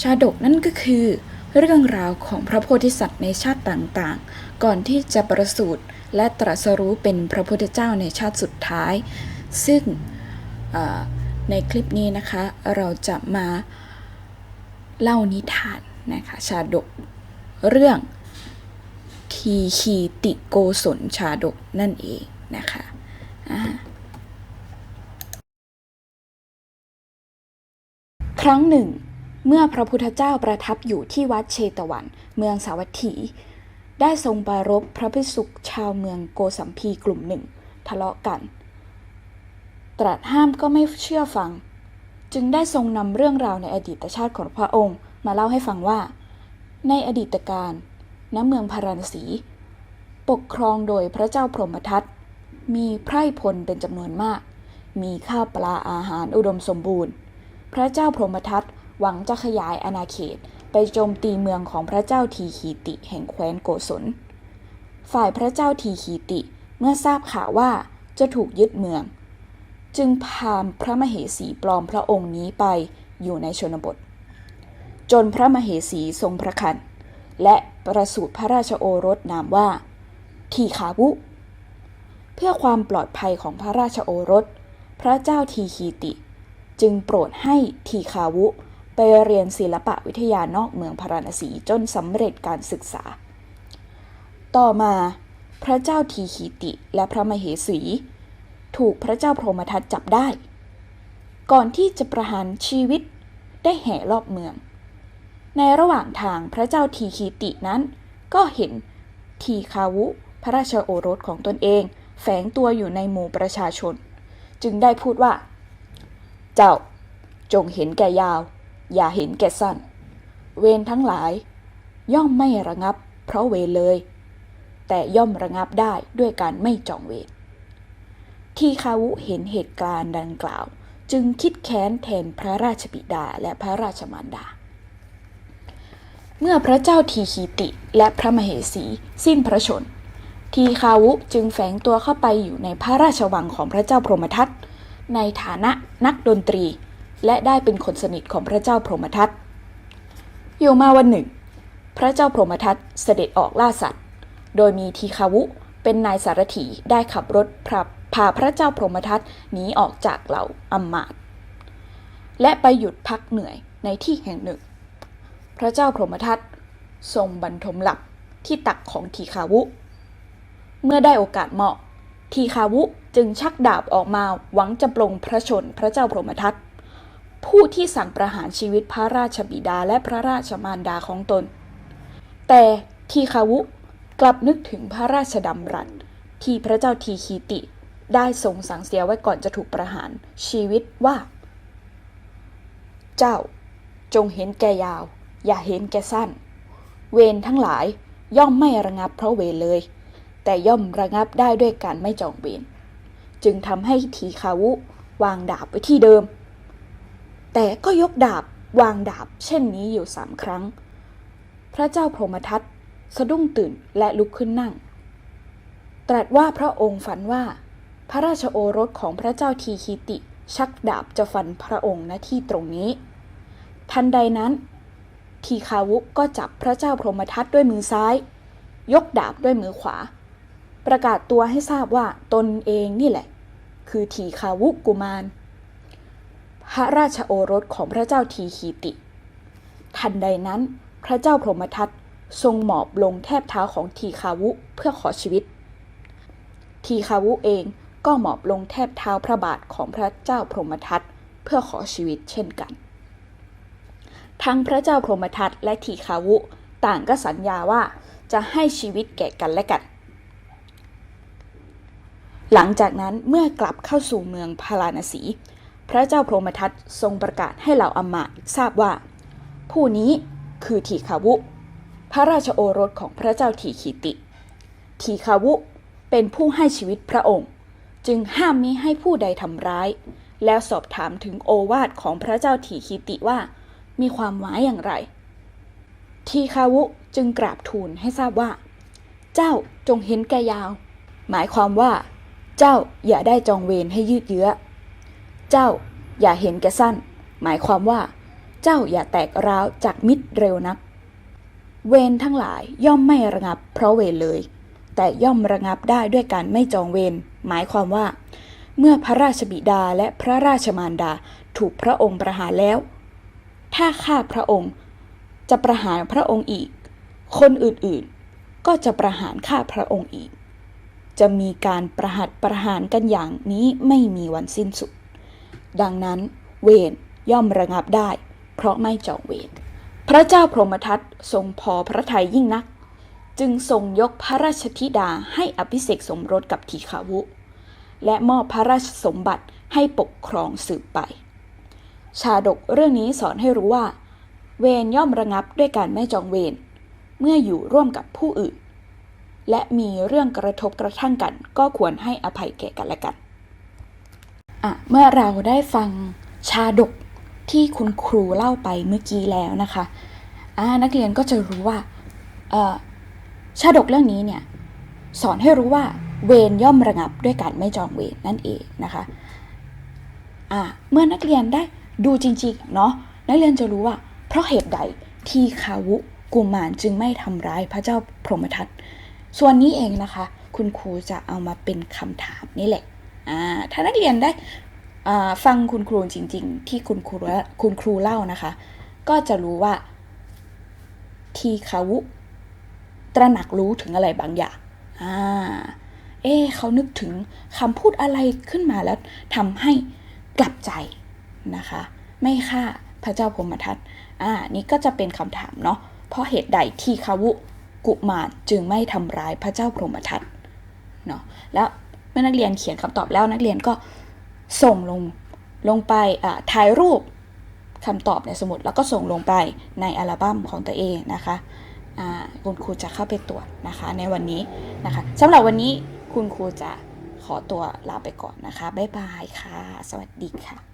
ชาดกนั่นก็คือ เรื่องราวของพระโพธิสัตว์ในชาติต่างๆ ก่อนที่จะประสูติและตรัสรู้เป็นพระพุทธเจ้าในชาติสุดท้าย ซึ่งในคลิปนี้นะคะเราจะมาเล่านิทานนะคะชาดกเรื่องทีคีติโกศลชาดกนั่นเองนะคะครั้งหนึ่ง เมื่อพระพุทธเจ้าประทับอยู่ที่วัดเชตวัน เมืองสาวัตถี ได้ทรงปรารบพระภิกษุชาวเมืองโกสัมพีกลุ่มหนึ่ง ทะเลาะกัน ตรัสห้ามก็ไม่เชื่อฟัง จึงได้ทรงนำเรื่องราวในอดีตชาติของพระองค์ มาเล่าให้ฟังว่า ในอดีตการณเมืองพาราณสี ปกครองโดยพระเจ้าพรหมทัตมีไพร่พลเป็นจำนวนมาก มีข้าวปลาอาหารอุดมสมบูรณ์ พระเจ้าพรหมทัต หวังจะขยายอาณาเขตไปโจมตีเมืองของพระเจ้าทีขีติแห่งแคว้นโกศล ฝ่ายพระเจ้าทีขีติเมื่อทราบข่าวว่าจะถูกยึดเมือง จึงพามพระมเหสีปลอมพระองค์นี้ไปอยู่ในชนบท จนพระมเหสีทรงพระคัน และประสูติพระราชโอรสนามว่า ทีขาวุ เพื่อความปลอดภัยของพระราชโอรส พระเจ้าทีคีติ จึงโปรดให้ทีคาวุ ไปเรียนศิลปะวิทยานอกเมืองพาราณสีจนสำเร็จการศึกษา ต่อมาพระเจ้าทีคีติและพระมเหสี ถูกพระเจ้าพรหมทัตจับได้ ก่อนที่จะประหารชีวิตได้แห่รอบเมือง ในระหว่างทางพระเจ้าทีคีตินั้น ก็เห็นทีคาวุ พระราชโอรสของตนเอง แฝงตัวอยู่ในหมู่ประชาชน จึงได้พูดว่า เจ้าจงเห็นแก่ยาว อย่าเห็นแก่สั้น เวรทั้งหลาย ย่อมไม่ระงับ เพราะเวรเลย แต่ย่อมระงับได้ด้วยการไม่จองเวรทีคาวุเห็นเหตุการณ์ดังกล่าว จึงคิดแค้นแทนพระราชบิดาและพระราชมารดา เมื่อพระเจ้าทีคีติและพระมเหสีสิ้นพระชน ทีคาวุจึงแฝงตัวเข้าไปอยู่ในพระราชวังของพระเจ้าพรหมทัตในฐานะนักดนตรี และได้เป็นคนสนิทของพระเจ้าพรหมทัตอยู่มาวันหนึ่ง พระเจ้าพรหมทัตเสด็จออกล่าสัตว์ โดยมีทีคาวุเป็นนายสารถีได้ขับรถพาพาพระเจ้าพรหมทัตหนีออกจากเหล่าอำมาตและไปหยุดพักเหนื่อยในที่แห่งหนึ่ง พระเจ้าพรหมทัตทรงบรรทมหลับที่ตักของทีคาวุ เมื่อได้โอกาสเหมาะ ทีคาวุจึงชักดาบออกมาหวังจะปลงพระชนพระเจ้าพรหมทัต ผู้ที่สั่งประหารชีวิตพระราชบิดาและพระราชมารดาของตน แต่ทีคาวุกลับนึกถึงพระราชดำรัสที่พระเจ้าทีคีติ ได้ทรงสั่งเสียไว้ก่อนจะถูกประหารชีวิตว่า เจ้าจงเห็นแก่ยาว อย่าเห็นแก่สั้น เวรทั้งหลายย่อมไม่ระงับเพราะเวรเลย แต่ย่อมระงับได้ด้วยการไม่จองเวรจึงทำให้ทีคาวุวางดาบไว้ที่เดิม แต่ก็ยกดาบวางดาบ เช่นนี้อยู่สามครั้ง พระเจ้าพรหมทัตสะดุ้งตื่นและลุกขึ้นนั่ง ตรัสว่าพระองค์ฝันว่า พระราชโอรสของพระเจ้าทีคีติ ชักดาบจะฟันพระองค์ณที่ตรงนี้ ทันใดนั้น ทีคาวุก็จับพระเจ้าพรหมทัตด้วยมือซ้าย ยกดาบด้วยมือขวา ประกาศตัวให้ทราบว่าตนเองนี่แหละ คือทีคาวุกกุมาร พระราชโอรสของพระเจ้าทีคีติ ทันใดนั้น พระเจ้าพรหมทัตทรงหมอบลงแทบเท้าของทีคาวุเพื่อขอชีวิต ทีคาวุเองก็หมอบลงแทบเท้าพระบาทของพระเจ้าพรหมทัตเพื่อขอชีวิตเช่นกัน ทั้งพระเจ้าพรหมทัตและทีคาวุต่างก็สัญญาว่าจะให้ชีวิตแก่กันและกัน หลังจากนั้นเมื่อกลับเข้าสู่เมืองพาราณสี พระเจ้าพรหมทัตทรงประกาศให้เหล่าอมาตย์ทราบว่า ผู้นี้คือทีคาวุ พระราชโอรสของพระเจ้าทีขีติ ทีคาวุเป็นผู้ให้ชีวิตพระองค์ จึงห้ามมิให้ผู้ใดทำร้าย แล้วสอบถามถึงโอวาทของพระเจ้าทีคีติว่า มีความหมายอย่างไร ทีคาวุจึงกราบทูลให้ทราบว่า เจ้าจงเห็นแก่ยาว หมายความว่า เจ้าอย่าได้จองเวรให้ยืดเยื้อ เจ้าอย่าเห็นแก่สั้น หมายความว่า เจ้าอย่าแตกร้าวจากมิตรเร็วนัก เวรทั้งหลายย่อมไม่ระงับเพราะเวรเลย แต่ย่อมระงับได้ด้วยการไม่จองเวรหมายความว่า เมื่อพระราชบิดาและพระราชมารดาถูกพระองค์ประหารแล้ว ถ้าข้าพระองค์ จะประหารพระองค์อีก คนอื่นๆ ก็จะประหารข้าพระองค์อีก จะมีการประหัตประหารกันอย่างนี้ไม่มีวันสิ้นสุด ดังนั้นเวรย่อมระงับได้ เพราะไม่จองเวรพระเจ้าพรหมทัตทรงพอพระทัยยิ่งนัก จึงทรงยกพระราชธิดาให้อภิเษกสมรสกับทีขาวุ และมอบพระราชสมบัติให้ปกครองสืบไป ชาดกเรื่องนี้สอนให้รู้ว่า เวรย่อมระงับด้วยการไม่จองเวรเมื่ออยู่ร่วมกับผู้อื่น และมีเรื่องกระทบกระทั่งกัน ก็ควรให้อภัยแก่กันและกัน เมื่อเราได้ฟังชาดกที่คุณครูเล่าไปเมื่อกี้แล้วนะคะอ่านักเรียนก็จะรู้ว่าเออชาดกเรื่องนี้เนี่ยสอนให้รู้ว่าเวรย่อมระงับด้วยการไม่จองเวรนั่นเองนะคะอ่าเมื่อนักเรียนได้ดูจริงๆเนาะนักเรียนจะรู้ว่า เพราะเหตุใดที่คาวุกุมารจึงไม่ทำร้ายพระเจ้าพรหมทัตส่วนนี้เองนะคะ คุณครูจะเอามาเป็นคำถามนี่แหละ ถ้านักเรียนได้ฟังคุณครูจริง ๆ ที่คุณครูคุณครูเล่านะคะ ก็จะรู้ว่าทีคาวุตระหนักรู้ถึงอะไรบางอย่างอ่าเอ๊เขานึกถึงคำพูดอะไรขึ้นมาแล้วทำให้กลับใจนะคะ ไม่ฆ่าพระเจ้าพรมทัตอ่านี่ก็จะเป็นคำถามเนาะเพราะเหตุใดที่คาวุกุมารจึงไม่ทำร้ายพระเจ้าพรหมทัตเนาะแล้ว เมื่อนักเรียนเขียนคำตอบแล้วนักเรียนก็ส่งลงลงไปถ่ายรูปคำตอบในสมุดแล้วก็ส่งลงไปในอัลบั้มของตัวเองนะคะคุณครูจะเข้าไปตรวจนะคะในวันนี้นะคะสำหรับวันนี้คุณครูจะขอตัวลาไปก่อนนะคะ บ๊ายบายค่ะ สวัสดีค่ะ